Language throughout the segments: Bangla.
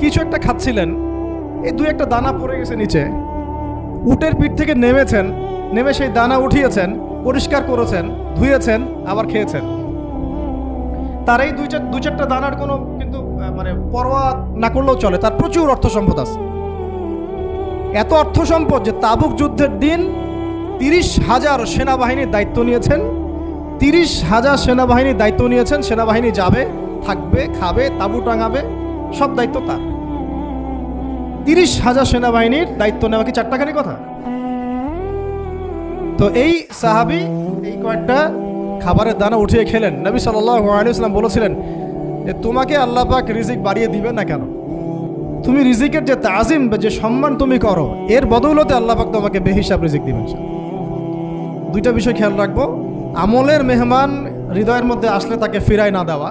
কিছু একটা খাচ্ছিলেন। এই দুই একটা দানা পড়ে গেছে নিচে। উটের পিঠ থেকে নেমেছেন, নেমে সেই দানা উঠিয়েছেন, পরিষ্কার করেছেন, ধুয়েছেন, আবার খেয়েছেন। তার এই দুই চার দুই চারটা দানার কোনো কিন্তু মানে পরোয়া না করলেও চলে। তার প্রচুর অর্থ সম্পদ আছে। এত অর্থ সম্পদ যে তাবুক যুদ্ধের দিন তিরিশ হাজার সেনাবাহিনীর দায়িত্ব নিয়েছেন। তিরিশ হাজার সেনাবাহিনীর দায়িত্ব নিয়েছেন, সেনাবাহিনী যাবে, থাকবে, খাবে, তাবু টাঙাবে সব দায়িত্ব তার। তিরিশ হাজার সেনাবাহিনীর দায়িত্ব নেওয়া কি চারটাখানি কথা? তো এই সাহাবি এই কয়েকটা খাবারের দানা উঠিয়ে খেলেন। নবী সাল্লাম বলেছিলেন যে, তোমাকে আল্লাহ পাক রিজিক বাড়িয়ে দিবে না কেন? তুমি রিজিকের যে তাজিম যে সম্মান তুমি করো, এর বদৌলতে আল্লাহ পাক তোমাকে বেহিসাব রিজিক দিবেন দুইটা বিষয় খেয়াল রাখব। আমলের মেহমান হৃদয়ের মধ্যে আসলে তাকে ফিরায় না দেওয়া।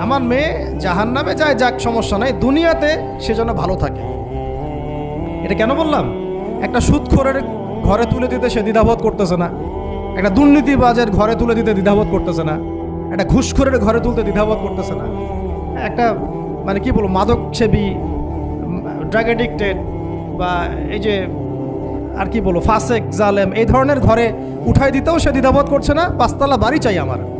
আমার মেয়ে জাহান নামে যায়, যাক, সমস্যা নাই। দুনিয়াতে সে যেন ভালো থাকে। এটা কেন বললাম? একটা সুদখোরের ঘরে তুলে দিতে সে দ্বিধাবোধ করতেছে না। একটা দুর্নীতিবাজের ঘরে তুলে দিতে দ্বিধাবোধ করতেছে না। একটা ঘুষখোরের ঘরে তুলতে দ্বিধাবোধ করতেছে না। একটা মানে কি বলব মাদক সেবী ড্রাগ এডিক্টেড বা এই যে, আর কি বলব, ফাসেক, জালেম, এই ধরনের ঘরে উঠাই দিতেও সে দ্বিধাবোধ করছে না। পাঁচতলা বাড়ি চাই আমার।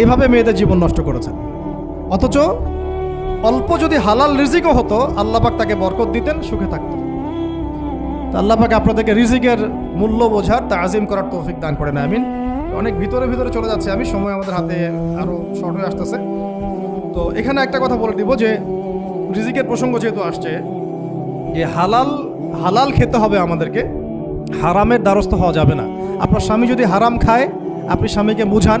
এইভাবে মেয়েদের জীবন নষ্ট করেছেন। অথচ অল্প যদি হালাল রিজিকও হতো, আল্লাপাক তাকে বরকত দিতেন, সুখে থাকত আল্লাপাক আপনাদেরকে রিজিকের মূল্য বোঝার, তা আজিম করার তৌফিক দান করেন, আমিন। অনেক ভিতরে ভিতরে চলে যাচ্ছে, আমি সময় আমাদের হাতে আরও শর্ট হয়ে আসতেছে। তো এখানে একটা কথা বলে দিব যে, রিজিকের প্রসঙ্গ যেহেতু আসছে, যে হালাল হালাল খেতে হবে আমাদেরকে, হারামের দ্বারস্থ হওয়া যাবে না। আপনার স্বামী যদি হারাম খায়, আপনি স্বামীকে বুঝান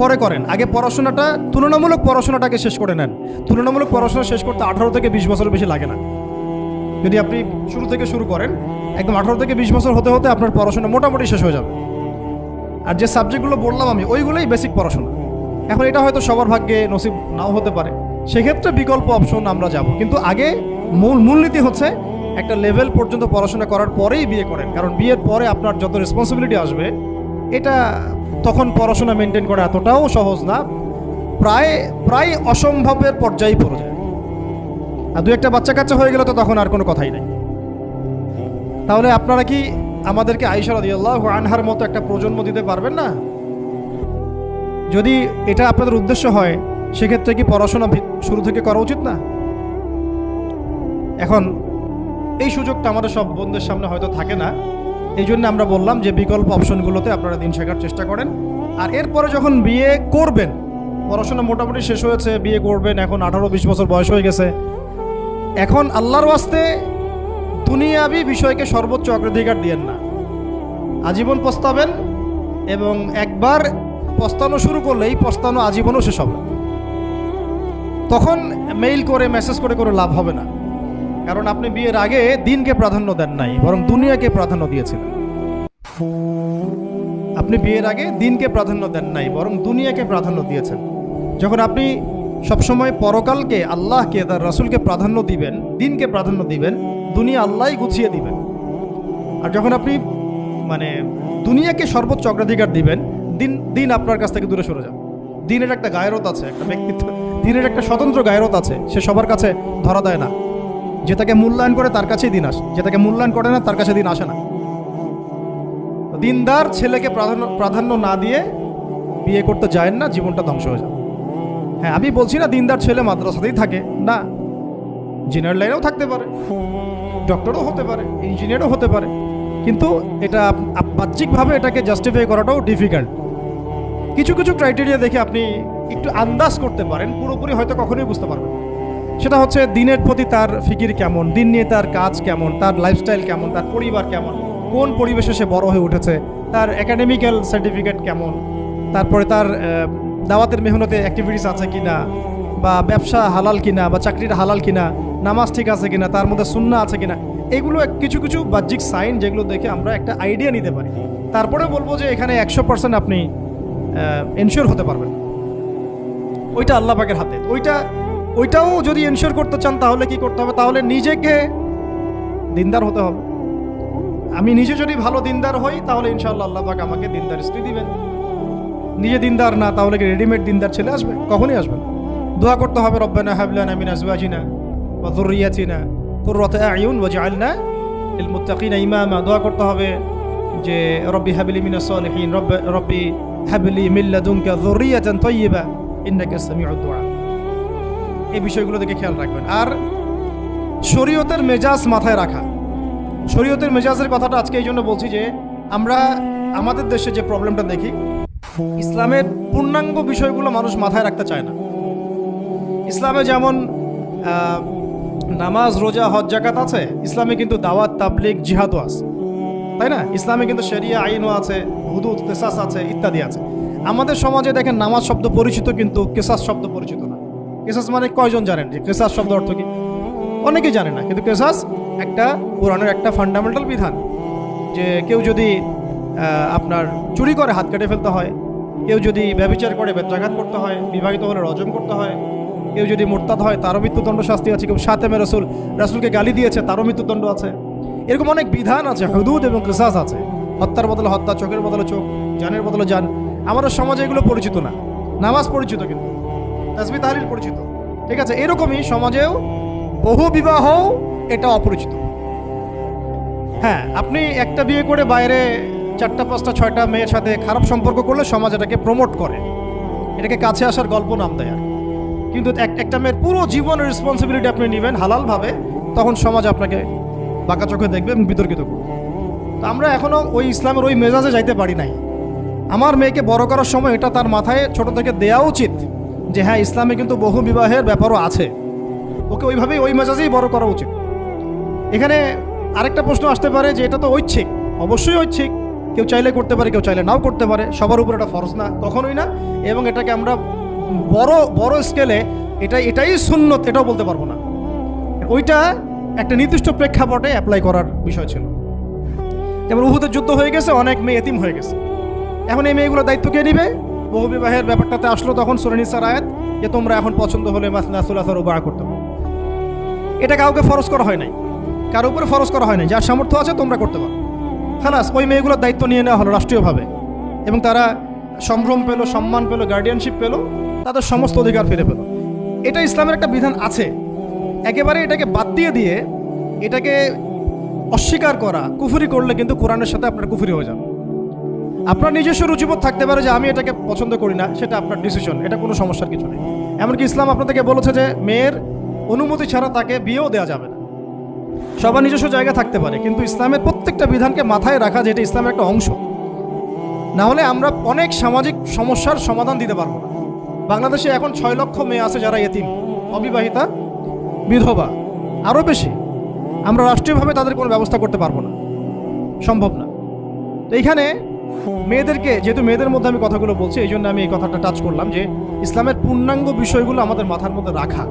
পরে করেন। আগে পড়াশোনাটা, তুলনামূলক পড়াশোনাটাকে শেষ করে নেন। তুলনামূলক পড়াশোনা শেষ করতে আঠারো থেকে বিশ বছর বেশি লাগে না। যদি আপনি শুরু থেকে শুরু করেন, একদম আঠারো থেকে বিশ বছর হতে হতে আপনার পড়াশোনা মোটামুটি শেষ হয়ে যাবে। আর যে সাবজেক্টগুলো বললাম আমি, ওইগুলোই বেসিক পড়াশোনা। এখন এটা হয়তো সবার ভাগ্যে নসিব নাও হতে পারে। সেক্ষেত্রে বিকল্প অপশন আমরা যাব। কিন্তু আগে মূল মূলনীতি হচ্ছে, একটা লেভেল পর্যন্ত পড়াশোনা করার পরেই বিয়ে করেন। কারণ বিয়ের পরে আপনার যত রেসপন্সিবিলিটি আসবে, এটা তখন পড়াশোনা মেনটেন করা এতটাও সহজ না, প্রায় প্রায় অসম্ভবের পর্যায়ে পড়ে যায়। আর দু একটা বাচ্চা কাচ্চা হয়ে গেলে তো তখন আর কোনো কথাই নেই। তাহলে আপনারা কি আমাদেরকে আইসা রাদিয়াল্লাহু আনহার মতো একটা প্রজন্ম দিতে পারবেন না? যদি এটা আপনাদের উদ্দেশ্য হয়, সেক্ষেত্রে কি পড়াশোনা শুরু থেকে করা উচিত না? এখন, এই সুযোগটা আমাদের সব বন্ধুদের সামনে হয়তো থাকে না। এই জন্য আমরা বললাম যে বিকল্প অপশনগুলোতে আপনারা দিন শেখার চেষ্টা করেন। আর এরপরে যখন বিয়ে করবেন, পড়াশোনা মোটামুটি শেষ হয়েছে, বিয়ে করবেন, এখন আঠারো বিশ বছর বয়স হয়ে গেছে। এখন আল্লাহর ওয়াস্তে দুনিয়াবি বিষয়কে সর্বোচ্চ অগ্রাধিকার দিয়েন না। আজীবন পস্তাবেন এবং একবার পস্তানো শুরু করলে এই পস্তানো আজীবনও শেষ হবে তখন মেইল করে, মেসেজ করে করে লাভ হবে না। কারণ আপনি বিয়ের আগে দিনকে প্রাধান্য দেন নাই, বরং দুনিয়াকে প্রাধান্য দিয়েছিলেন। আপনি বিয়ের আগে দিনকে প্রাধান্য দেন নাই, বরং দুনিয়াকে প্রাধান্য দিয়েছেন। যখন আপনি সবসময় পরকালকে আল্লাহকে, তার রাসূলকে প্রাধান্য দিবেন, দিনকে প্রাধান্য দিবেন, দুনিয়া আল্লাহ গুছিয়ে দিবেন। আর যখন আপনি মানে দুনিয়াকে সর্বোচ্চ অগ্রাধিকার দিবেন, দিন দিন আপনার কাছ থেকে দূরে সরে যাবে। দিনের একটা গায়রত আছে, একটা ব্যক্তিত্ব, দিনের একটা স্বতন্ত্র গায়রত আছে, সে সবার কাছে ধরা দেয় না। যে তাকে মূল্যায়ন করে তার কাছেই দিন আসে। যে তাকে মূল্যায়ন করে না, তার কাছে দিন আসে না। দিনদার ছেলেকে প্রাধান্য প্রাধান্য না দিয়ে বিয়ে করতে যায় না, জীবনটা ধ্বংস হয়ে যাবে। হ্যাঁ আমি বলছি না দিনদার ছেলে মাদ্রাসাতেই থাকে। না জেনারেল লাইনেও থাকতে পারে ডক্টরও হতে পারে ইঞ্জিনিয়ারও হতে পারে। কিন্তু এটা বাহ্যিকভাবে এটাকে জাস্টিফাই করাটাও ডিফিকাল্ট কিছু কিছু ক্রাইটেরিয়া দেখে আপনি একটু আন্দাজ করতে পারেন, পুরোপুরি হয়তো কখনোই বুঝতে পারবেন। সেটা হচ্ছে দিনের প্রতি তার ফিকির কেমন, দিন নিয়ে তার কাজ কেমন, তার লাইফস্টাইল কেমন, তার পরিবার কেমন, কোন পরিবেশে সে বড় হয়ে উঠেছে, তার একাডেমিক্যাল সার্টিফিকেট কেমন, তারপরে তার দাওয়াতের মেহনতে অ্যাক্টিভিটিস আছে কিনা, বা ব্যবসা হালাল কিনা, বা চাকরির হালাল কিনা, নামাজ ঠিক আছে কিনা, তার মধ্যে সুন্না আছে কিনা, এগুলো কিছু কিছু বাহ্যিক সাইন যেগুলো দেখে আমরা একটা আইডিয়া নিতে পারি। তারপরে বলব যে এখানে একশো পার্সেন্ট আপনি এনশিওর হতে পারবেন। ওইটা আল্লাহ পাকের হাতে, ওইটা ওইটাও যদি এনশিওর করতে চান, তাহলে কি করতে হবে? তাহলে নিজেকে দিনদার হতে হবে। আমি নিজে যদি ভালো দিনদার হই, তাহলে ইনশাআল্লাহ আল্লাহ পাক আমাকে দিনদার স্ত্রী দিবেন। নিজে দিনদার না, তাহলে কি রেডিমেড দিনদার ছেলে আসবে? কখনই আসবে দোয়া করতে হবে, রব্বানা হাবলানা মিন আজওয়াজিনা ওয়া যুররিয়াতিনা কুররাতা আয়ুন ওয়াজআলনা লিল মুত্তাকিনা ইমামা। দোয়া করতে হবে যে, রব্বি হাবিলি মিনা সলিহিন, রব্বি হাবিলি মিল্লাদুনকা যুররিয়াতান তাইয়্যিবা ইন্নাকা সামিউদ দুআ এই বিষয়গুলো দিকে খেয়াল রাখবেন। আর শরীয়তের মেজাজ মাথায় রাখা। শরীয়তের মেজাজের কথাটা আজকে এই জন্য বলছি যে, আমরা আমাদের দেশে যে প্রবলেমটা দেখি, ইসলামের পূর্ণাঙ্গ বিষয়গুলো মানুষ মাথায় রাখতে চায় না। ইসলামে যেমন নামাজ, রোজা, হজ জাকাত আছে, ইসলামে কিন্তু দাওয়াত, তাবলিগ, জিহাদও আছে। তাই না? ইসলামে কিন্তু শরিয়া, আইনও আছে, হুদুদ, কেসাস আছে, ইত্যাদি আছে। আমাদের সমাজে দেখেন নামাজ শব্দ পরিচিত কিন্তু কেসাস শব্দ পরিচিত। কেসাস মানে কয়জন জানেন? যে কেসাস শব্দ অর্থ কি? অনেকেই জানে না, কিন্তু কেসাস একটা কোরআনের একটা ফান্ডামেন্টাল বিধান। যে কেউ যদি আপনার চুরি করে হাত কেটে ফেলতে হয়, কেউ যদি ব্যবচার করে বেত্রাঘাত করতে হয়, বিবাহিত হলে রজম করতে হয়, কেউ যদি মোরতাদ হয়, তারও মৃত্যুদণ্ড শাস্তি আছে, কেউ সাতেমে রসুল, রাসুলকে গালি দিয়েছে, তারও মৃত্যুদণ্ড আছে। এরকম অনেক বিধান আছে, হুদুদ এবং কেসাস আছে। হত্যার বদলে হত্যা, চোখের বদলে চোখ, জানের বদলে জান। আমাদের সমাজে এগুলো পরিচিত না। নামাজ পরিচিত কিন্তু। তাসবি তাহলিল পরিচিত। ঠিক আছে, এরকমই সমাজেও বহু বিবাহ এটা অপরিচিত। হ্যাঁ আপনি একটা বিয়ে করে বাইরে চারটা, পাঁচটা, ছয়টা মেয়ের সাথে খারাপ সম্পর্ক করলে সমাজ এটাকে প্রমোট করে। এটাকে কাছে আসার গল্প নাম দেয় আর কিন্তু এক- একটা মেয়ের পুরো জীবনের রেসপন্সিবিলিটি আপনি নেবেন হালালভাবে, তখন সমাজ আপনাকে বাঁকা চোখে দেখবে এবং বিতর্কিত করবে। তো আমরা এখনও ওই ইসলামের ওই মেজাজে যাইতে পারি নাই। আমার মেয়েকে বড় করার সময় এটা তার মাথায় ছোট থেকে দেওয়া উচিত। যে হ্যাঁ ইসলামে কিন্তু বহু বিবাহের ব্যাপারও আছে। ওকে ওইভাবেই ওই মেজাজেই বড় করা উচিত। এখানে আরেকটা প্রশ্ন আসতে পারে যে এটা তো ঐচ্ছিক। অবশ্যই ঐচ্ছিক। কেউ চাইলে করতে পারে, কেউ চাইলে নাও করতে পারে। সবার উপর এটা ফরজ না, কখনোই না। এবং এটাকে আমরা বড় বড় স্কেলে এটা এটাই শূন্যত এটাও বলতে পারব না। ওইটা একটা নির্দিষ্ট প্রেক্ষাপটে অ্যাপ্লাই করার বিষয় ছিল। যেমন উহুদের যুদ্ধ হয়ে গেছে, অনেক মেয়ে এতিম হয়ে গেছে। এখন এই মেয়েগুলো দায়িত্ব কে নিবে? বহু বিবাহের ব্যাপারটাতে আসলো তখন সুরানিসার আয়াত যে তোমরা এখন পছন্দ হলে মাসনাসুলাসার উবাহ করতে পারো। এটা কাউকে ফরজ করা হয় নাই। কারও উপরে ফরজ করা হয় নাই। যার সামর্থ্য আছে তোমরা করতে পারো। খালাস, ওই মেয়েগুলোর দায়িত্ব নিয়ে নেওয়া হলো রাষ্ট্রীয়ভাবে। এবং তারা সম্ভ্রম পেল, সম্মান পেল গার্ডিয়ানশিপ পেল, তাদের সমস্ত অধিকার ফিরে পেল। এটা ইসলামের একটা বিধান আছে। একেবারে এটাকে বাদ দিয়ে দিয়ে এটাকে অস্বীকার করা, কুফুরি করলে কিন্তু কোরআনের সাথে আপনার কুফুরি হয়ে যাবে। আপনার নিজস্ব রুচিবোধ থাকতে পারে যে আমি এটাকে পছন্দ করি না, সেটা আপনার ডিসিশন এটা কোনো সমস্যার কিছু নেই। এমনকি ইসলাম আপনাদেরকে বলেছে যে, মেয়ের অনুমতি ছাড়া তাকে বিয়েও দেওয়া যাবে না। সবার নিজস্ব জায়গা থাকতে পারে, কিন্তু ইসলামের প্রত্যেকটা বিধানকে মাথায় রাখা যেটা ইসলামের একটা অংশ। না হলে আমরা অনেক সামাজিক সমস্যার সমাধান দিতে পারব না। বাংলাদেশে এখন ছয় লক্ষ মেয়ে আছে যারা এতিম, অবিবাহিতা, বিধবা, আরও বেশি। আমরা রাষ্ট্রীয়ভাবে তাদের কোনো ব্যবস্থা করতে পারব না। সম্ভব না। এইখানে মেয়েদেরকে, যেহেতু মেয়েদের মধ্যে আমি কথাগুলো বলছি, এই জন্য আমি এই কথাটা টাচ করলাম যে ইসলামের পূর্ণাঙ্গ বিষয়গুলো আমাদের মাথার মধ্যে রাখা,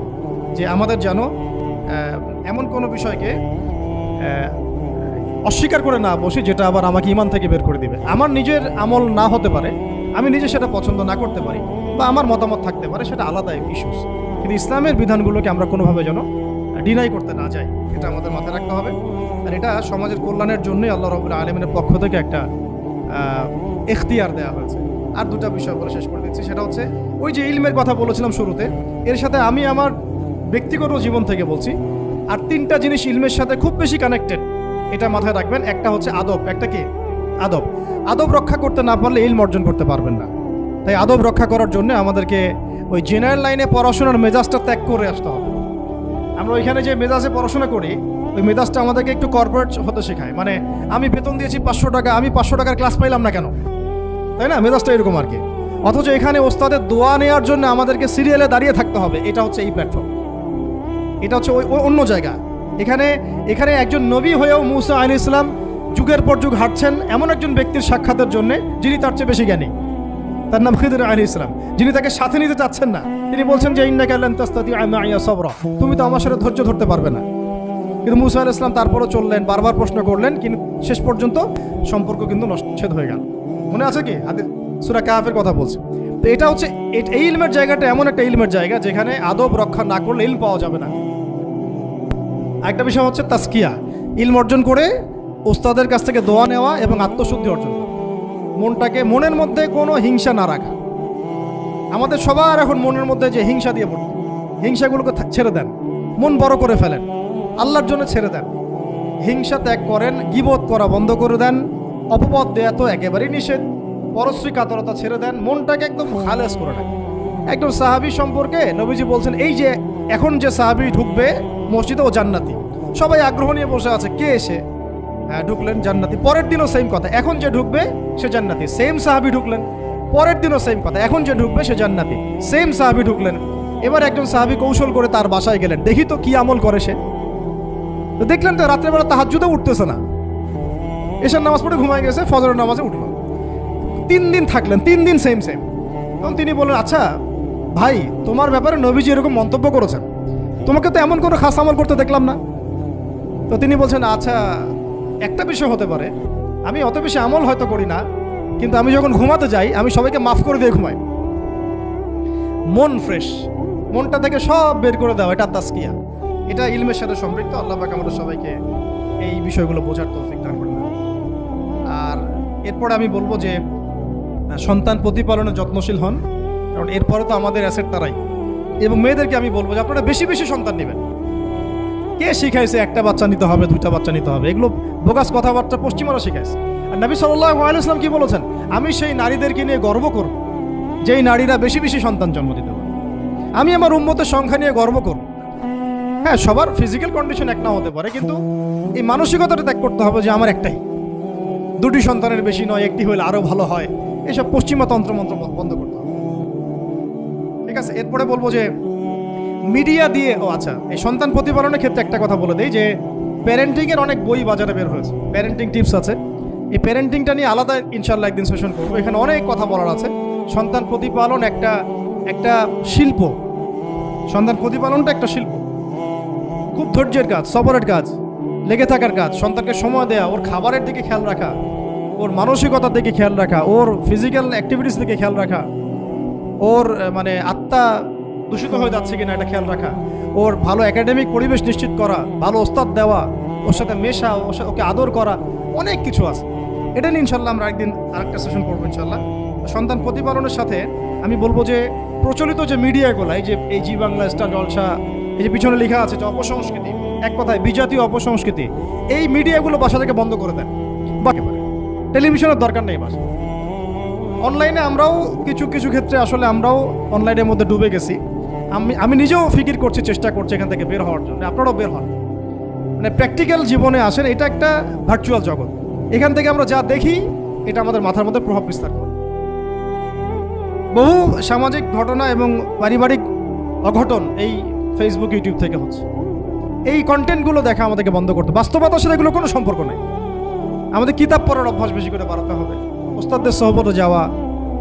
যে আমাদের যেন এমন কোনো বিষয়কে অস্বীকার করে না বসি, যেটা আবার আমাকে ইমান থেকে বের করে দিবে। আমার নিজের আমল না হতে পারে, আমি নিজে সেটা পছন্দ না করতে পারি, বা আমার মতামত থাকতে পারে, সেটা আলাদা ইস্যুস কিন্তু ইসলামের বিধানগুলোকে আমরা কোনোভাবে যেন ডিনাই করতে না যাই, এটা আমাদের মাথায় রাখতে হবে। আর এটা সমাজের কল্যাণের জন্যই আল্লাহ রবুল্লা আলমিনের পক্ষ থেকে একটা এখতিয়ার দেওয়া হয়েছে। আর দুটা বিষয় বলে শেষ করে দিচ্ছি, সেটা হচ্ছে ওই যে ইলমের কথা বলেছিলাম শুরুতে, এর সাথে আমি আমার ব্যক্তিগত জীবন থেকে বলছি, আর তিনটা জিনিস ইলমের সাথে খুব বেশি কানেক্টেড এটা মাথায় রাখবেন। একটা হচ্ছে আদব, একটা কি? আদব। আদব রক্ষা করতে না পারলে ইলম অর্জন করতে পারবেন না। তাই আদব রক্ষা করার জন্য আমাদেরকে ওই জেনারেল লাইনে পড়াশোনার মেজাজটা ত্যাগ করে আসতে হবে। আমরা ওইখানে যে মেজাজে পড়াশোনা করি ওই মেজাজটা আমাদেরকে একটু কর্পোরেট হতে শেখায়। মানে আমি বেতন দিয়েছি পাঁচশো টাকা, আমি পাঁচশো টাকার ক্লাস পাইলাম না কেন? তাই না? মেজাজটা এরকম আর কি। অথচ এখানে ওস্তাদের দোয়া নেওয়ার জন্য আমাদেরকে সিরিয়ালে দাঁড়িয়ে থাকতে হবে। এটা হচ্ছে এই প্ল্যাটফর্ম এটা হচ্ছে ওই অন্য জায়গা। এখানে এখানে একজন নবী হয়েও মুসা আইন ইসলাম যুগের পর যুগ হাঁটছেন এমন একজন ব্যক্তির সাক্ষাতের জন্য যিনি তার চেয়ে বেশি জ্ঞানী। তার নাম খিদর আলী ইসলাম যিনি তাকে সাথে নিতে চাচ্ছেন না। তিনি বলছেন যে ইন্না কাল্লান তুমি তো আমার সাথে ধৈর্য ধরতে পারবে না। কিন্তু মুসা আল ইসলাম তারপরও চললেন, বারবার প্রশ্ন করলেন, কিন্তু শেষ পর্যন্ত সম্পর্ক কিন্তু নচ্ছেদ হয়ে গেল। মনে আছে কি? হাতে সুরা কাহাফের কথা বলছে। তো এটা হচ্ছে এই ইলমের জায়গাটা এমন একটা ইলমের জায়গা যেখানে আদব রক্ষা না করলে ইলম পাওয়া যাবে না। আরেকটা বিষয় হচ্ছে তাস্কিয়া ইলম অর্জন করে ওস্তাদের কাছ থেকে দোয়া নেওয়া এবং আত্মশুদ্ধি অর্জন করা। মনটাকে মনের মধ্যে কোনো হিংসা না রাখা। আমাদের সবার এখন মনের মধ্যে যে হিংসা দিয়ে পড়তে হিংসাগুলোকে ছেড়ে দেন। মন বড় করে ফেলেন। আল্লাহর জন্য ছেড়ে দেন। হিংসা ত্যাগ করেন, গিবত করা বন্ধ করে দেন, অপবাদ দেয়া তো একেবারেই নিষেধ। পরশ্রী কাতরতা ছেড়ে দেন, মনটাকে একদম খালেস করে রাখেন। একদম সাহাবি সম্পর্কে নবীজি বলছেন, এই যে এখন যে সাহাবি ঢুকবে, মসজিদে ও জান্নাতি। সবাই আগ্রহ নিয়ে বসে আছে, কে এসে হ্যাঁ ঢুকলেন জান্নাতি। পরের দিনও সেম কথা, এখন যে ঢুকবে, সে জান্নাতি। সেম সাহাবি ঢুকলেন। পরের দিনও সেম কথা, এখন যে ঢুকবে, সে জান্নাতি। সেম সাহাবি ঢুকলেন। এবার একজন সাহাবি কৌশল করে তার বাসায় গেলেন। দেখি তো কি আমল করে সে। দেখলেন তো রাত্রেবেলা তাহাজ্জুদে উঠতেছে না। এসার নামাজ পড়ে ঘুমায় গেছে, ফজরের নামাজে উঠল। তিন দিন থাকলেন, তিন দিন সেম সেম তখন তিনি বললেন আচ্ছা ভাই, তোমার ব্যাপারে নবীজি এরকম মন্তব্য করেছেন। তোমাকে তো এমন কোনো খাস আমল করতে দেখলাম না। তো তিনি বলছেন আচ্ছা একটা বিষয় হতে পারে। আমি অত বেশি আমল হয়তো করি না, কিন্তু আমি যখন ঘুমাতে যাই, আমি সবাইকে মাফ করে দিয়ে ঘুমাই। মন ফ্রেশ মনটা থেকে সব বের করে দাও, এটা তাস্কিয়া এটা ইলমের সাথে সম্পৃক্ত, আল্লাহ পাক আমাদের সবাইকে এই বিষয়গুলো বোঝার তৌফিক দান করবেন আর এরপরে আমি বলব যে সন্তান প্রতিপালনে যত্নশীল হন, কারণ এরপরে তো আমাদের অ্যাসেট তারাই। এবং মেয়েদেরকে আমি বলব যে, আপনারা বেশি বেশি সন্তান নেবেন। কে শিখাইছে একটা বাচ্চা নিতে হবে, দুইটা বাচ্চা নিতে হবে? এগুলো বোগাস কথাবার্তা পশ্চিমারা শিখাইছে। আর নবী সাল্লাহ কি বলেছেন? আমি সেই নারীদেরকে নিয়ে গর্ব করব, যেই নারীরা বেশি বেশি সন্তান জন্ম দিতে পারে। আমি আমার উম্মতের সংখ্যা নিয়ে গর্ব করব। হ্যাঁ সবার ফিজিক্যাল কন্ডিশন এক না হতে পারে, কিন্তু এই মানসিকতাটা ত্যাগ করতে হবে যে আমার একটাই। দুটি সন্তানের বেশি নয়, একটি হলে আরও ভালো হয়। এসব পশ্চিমা তন্ত্রমন্ত্র বন্ধ করতে হবে। ঠিক আছে, এরপরে বলব যে মিডিয়া দিয়ে ও আচ্ছা এই সন্তান প্রতিপালনের ক্ষেত্রে একটা কথা বলে দেই যে প্যারেন্টিং এর অনেক বই বাজারে বের হয়েছে। প্যারেন্টিং টিপস আছে। এই প্যারেন্টিংটা নিয়ে আলাদা ইনশাল্লাহ একদিন সেশন করব। এখানে অনেক কথা বলার আছে। সন্তান প্রতিপালন একটা একটা শিল্প। সন্তান প্রতিপালনটা একটা শিল্প। খুব ধৈর্যের কাজ, সবরের কাজ, লেগে থাকার কাজ, সন্তানকে সময় দেওয়া ওর খাবারের দিকে খেয়াল রাখা, ওর মানসিকতার দিকে খেয়াল রাখা, ওর ফিজিক্যাল অ্যাক্টিভিটিস দিকে খেয়াল রাখা, ওর মানে আত্মা দূষিত হয়ে যাচ্ছে কিনা এটা খেয়াল রাখা, ওর ভালো একাডেমিক পরিবেশ নিশ্চিত করা, ভালো ওস্তাদ দেওয়া, ওর সাথে মেশা, ওর সাথে ওকে আদর করা, অনেক কিছু আছে। এটা নিয়ে ইনশাল্লাহ আমরা একদিন আরেকটা সেশন করব ইনশাল্লাহ সন্তান প্রতিপালনের সাথে আমি বলব যে প্রচলিত যে মিডিয়াগুলো এই যে এই জি বাংলা স্টার জলসা এই যে পিছনে লেখা আছে যে অপসংস্কৃতি, এক কথায় বিজাতীয় অপসংস্কৃতি, এই মিডিয়াগুলো বাসা থেকে বন্ধ করে দেন। বা টেলিভিশনের দরকার নেই বাসা। অনলাইনে আমরাও কিছু কিছু ক্ষেত্রে আসলে আমরাও অনলাইনের মধ্যে ডুবে গেছি। আমি আমি নিজেও ফিকির করছি, চেষ্টা করছি এখান থেকে বের হওয়ার জন্য। আপনারাও বের হন। মানে প্র্যাকটিক্যাল জীবনে আসেন, এটা একটা ভার্চুয়াল জগৎ। এখান থেকে আমরা যা দেখি, এটা আমাদের মাথার মধ্যে প্রভাব বিস্তার করে। বহু সামাজিক ঘটনা এবং পারিবারিক অঘটন এই ফেসবুক ইউটিউব থেকে হচ্ছে। এই কন্টেন্টগুলো দেখা আমাদেরকে বন্ধ করতে বাস্তবতার সাথে এগুলো কোনো সম্পর্ক নেই। আমাদের কিতাব পড়ার অভ্যাস বেশি করে বাড়াতে হবে। ওস্তাদদের সহবতে যাওয়া,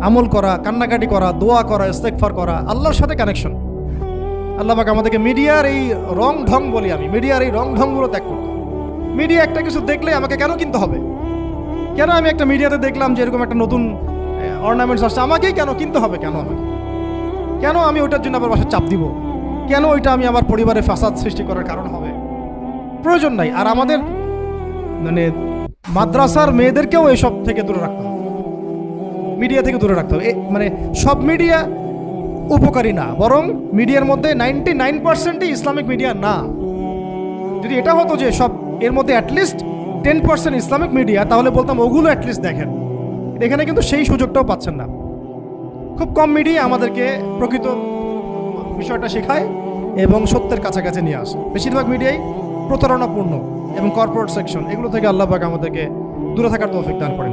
আমল করা, কান্নাকাটি করা, দোয়া করা ইস্তেকফার করা, আল্লাহর সাথে কানেকশন আল্লাহ পাক আমাদেরকে মিডিয়ার এই রং ঢং বলি আমি, মিডিয়ার এই রং ঢংগুলো ত্যাগ করতে মিডিয়া একটা কিছু দেখলে আমাকে কেন কিনতে হবে? কেন আমি একটা মিডিয়াতে দেখলাম যে এরকম একটা নতুন অর্নামেন্টস আসছে, আমাকেই কেন কিনতে হবে? কেন আমাকে? কেন আমি ওটার জন্য আবার বাসায় চাপ দিব? কেন ওইটা আমি আমার পরিবারে ফাসাদ সৃষ্টি করার কারণ হবে? প্রয়োজন নাই। আর আমাদের মানে মাদ্রাসার মেয়েদেরকেও এসব থেকে দূরে রাখতে হবে। মিডিয়া থেকে দূরে রাখতে হবে। মানে সব মিডিয়া উপকারী না। বরং মিডিয়ার মধ্যে নাইনটি নাইন পার্সেন্টই ইসলামিক মিডিয়া না। যদি এটা হতো যে সব, এর মধ্যে at least ten percent Islamic media, তাহলে বলতাম ওগুলো অ্যাটলিস্ট দেখেন। এখানে কিন্তু সেই সুযোগটাও পাচ্ছেন না। খুব কম মিডিয়া আমাদেরকে প্রকৃত বিষয়টা শেখায় এবং সত্যের কাছাকাছি নিয়ে আসে। বেশিরভাগ মিডিয়াই প্রতারণাপূর্ণ এবং কর্পোরেট সেকশন এগুলো থেকে আল্লাহ আমাদেরকে দূরে থাকার তৌফিক দান করেন।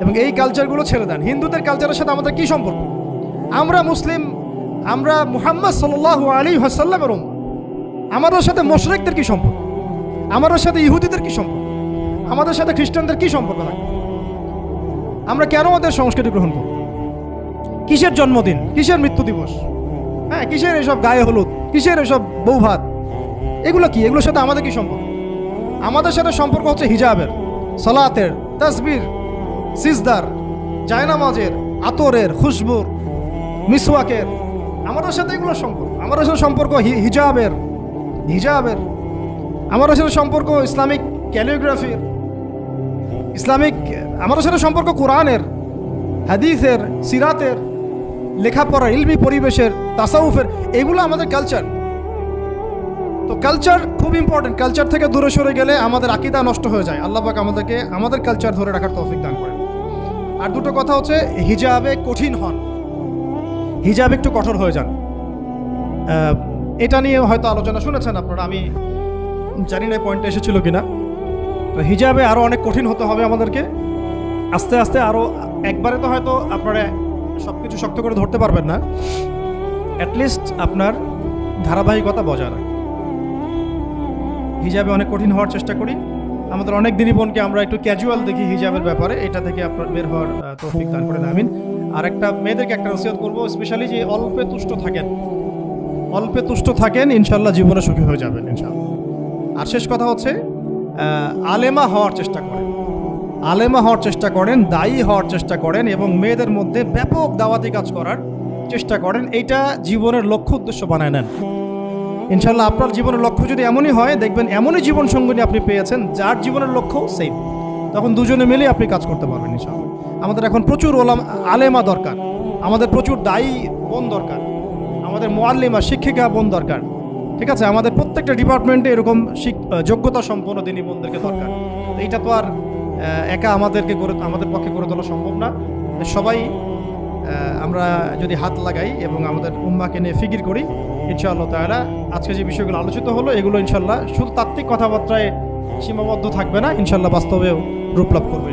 এবং এই কালচারগুলো ছেড়ে দেন। হিন্দুদের কালচারের সাথে আমাদের কী সম্পর্ক? আমরা মুসলিম, আমরা মুহাম্মদ সাল্লাহ আলী হাসাল্লামের। আমাদের সাথে মোশরেকদের কী সম্পর্ক? আমাদের সাথে ইহুদিদের কী সম্পর্ক? আমাদের সাথে খ্রিস্টানদের কী সম্পর্ক থাকে? আমরা কেন আমাদের সংস্কৃতি গ্রহণ করব কিসের জন্মদিন? কিসের মৃত্যু দিবস? হ্যাঁ কিসের এসব গায়ে হলুদ? কিসের এসব বউ ভাত এগুলো কি? এগুলোর সাথে আমাদের কি সম্পর্ক? আমাদের সাথে সম্পর্ক হচ্ছে হিজাবের, সলাতের, তসবির, সিজদার, জায়নামাজের, আতরের, খুশবুর, মিসওয়াকের। আমাদের সাথে এগুলোর সম্পর্ক। আমাদের সাথে সম্পর্ক হিজাবের হিজাবের। আমাদের সাথে সম্পর্ক ইসলামিক ক্যালিওগ্রাফির ইসলামিক, আমাদের সাথে সম্পর্ক কোরআনের, হাদিসের, সিরাতের। লেখাপড়া, ইলমি পরিবেশের তাসাউফের, এগুলো আমাদের কালচার তো কালচার খুব ইম্পর্টেন্ট কালচার থেকে দূরে সরে গেলে আমাদের আকিদা নষ্ট হয়ে যায়। আল্লাহ পাক আমাদেরকে, আমাদের কালচার ধরে রাখার তৌফিক দান করেন। আর দুটো কথা হচ্ছে, হিজাবে কঠিন হন। হিজাব একটু কঠোর হয়ে যান। এটা নিয়ে হয়তো আলোচনা শুনেছেন আপনারা, আমি জানি না পয়েন্টে এসেছিল কিনা। তো হিজাবে আরও অনেক কঠিন হতে হবে আমাদেরকে। আস্তে আস্তে আরও একবারে তো হয়তো আপনারা সব কিছু শক্ত করে ধরতে পারবেন না। অ্যাটলিস্ট আপনার ধারাবাহিকতা বজায় রাখ হিজাবে অনেক কঠিন হওয়ার চেষ্টা করি। আমাদের অনেক দিনই বোনকে আমরা একটু ক্যাজুয়াল দেখি হিজাবের ব্যাপারে। এটা থেকে আপনার বের হওয়ার তৌফিক দান করেন আমিন। আর একটা মেয়েদেরকে একটা নসিহত করব স্পেশালি যে অল্পে তুষ্ট থাকেন। অল্পে তুষ্ট থাকেন ইনশাল্লাহ জীবনে সুখী হয়ে যাবেন ইনশাল্লাহ আর শেষ কথা হচ্ছে আলেমা হওয়ার চেষ্টা করেন। আলেমা হওয়ার চেষ্টা করেন, দায়ী হওয়ার চেষ্টা করেন এবং মেয়েদের মধ্যে ব্যাপক দাওয়াতি কাজ করার চেষ্টা করেন। এইটা জীবনের লক্ষ্য উদ্দেশ্য বানায় নেন। ইনশাল্লাহ আপনার জীবনের লক্ষ্য যদি এমনই হয়, দেখবেন এমনই জীবন সঙ্গিনী আপনি পেয়েছেন, যার জীবনের লক্ষ্য সেম তখন দুজনে মিলে আপনি কাজ করতে পারবেন ইনশাল্লাহ আমাদের এখন প্রচুর ওলাম, আলেমা দরকার। আমাদের প্রচুর দায়ী বোন দরকার। আমাদের মোয়াল্লিমা, শিক্ষিকা বোন দরকার। ঠিক আছে? আমাদের প্রত্যেকটা ডিপার্টমেন্টে এরকম যোগ্যতা সম্পন্ন দিনী বোনদেরকে দরকার। এইটা তো আর একা আমাদেরকে করে আমাদের পক্ষে করে তোলা সম্ভব না। সবাই আমরা যদি হাত লাগাই এবং আমাদের উম্মাকে নিয়ে ফিকির করি, ইনশাআল্লাহ তাহলে আজকে যে বিষয়গুলো আলোচিত হলো, এগুলো ইনশাল্লাহ শুধু তাত্ত্বিক কথাবার্তায় সীমাবদ্ধ থাকবে না ইনশাল্লাহ বাস্তবেও রূপ লাভ করবে